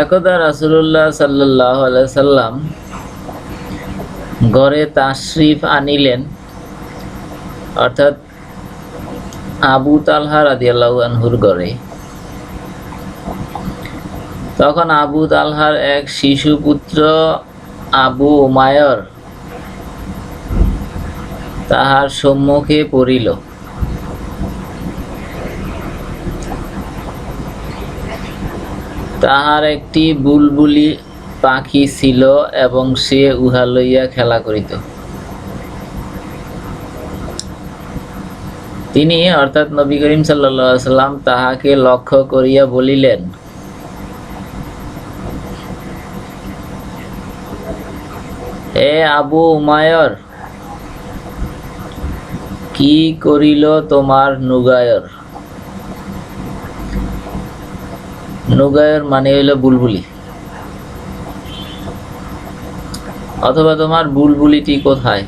একদা রাসুল্লাহ সাল্লাহ সাল্লাম গড়ে তাশরিফ আনিলেন, অর্থাৎ আবু তালহা রাদিয়াল্লাহু আনহুর গড়ে তখন আবু তালহার এক শিশু পুত্র আবু উমায়র তাহার সম্মুখে পড়িল। তাহার একটি বুলবুলি পাখি ছিল এবং সে উহা লইয়া খেলা করিত। তিনি অর্থাৎ নবী করিম সাল্লা সাল্লাম তাহাকে লক্ষ্য করিয়া বলিলেন এ আবু উমায়র, কি করিল তোমার নুগায়র? নুগায়র মানে হইল বুলবুলি। অথবা তোমার বুলবুলিটি কোথায়?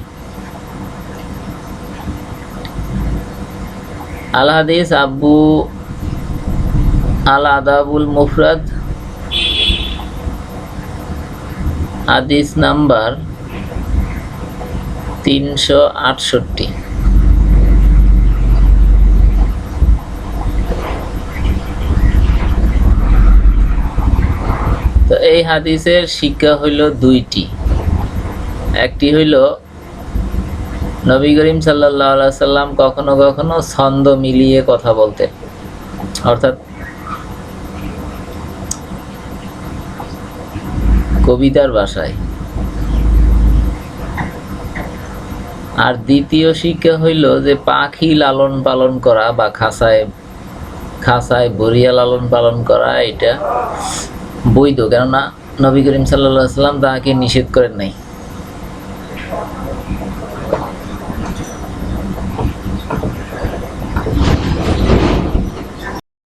আল হাদিস আব্বু আল আদাবুল মুফরাদ। হাদিস নাম্বার তিনশো আটষট্টি। এই হাদিসের শিক্ষা হইল দুইটি। একটি হইল নবী করিম সাল্লাম কখনো কখনো ছন্দ মিলিয়ে কথা বলতেন। অর্থাৎ কবিতার ভাষায়। আর দ্বিতীয় শিক্ষা হইল যে পাখি লালন পালন করা বা খাসায় খাসায় বরিয়া লালন পালন করা, এটা বৈধ কেননা নবী করিম সাল্লাম তাহাকে নিষেধ করেন নাই।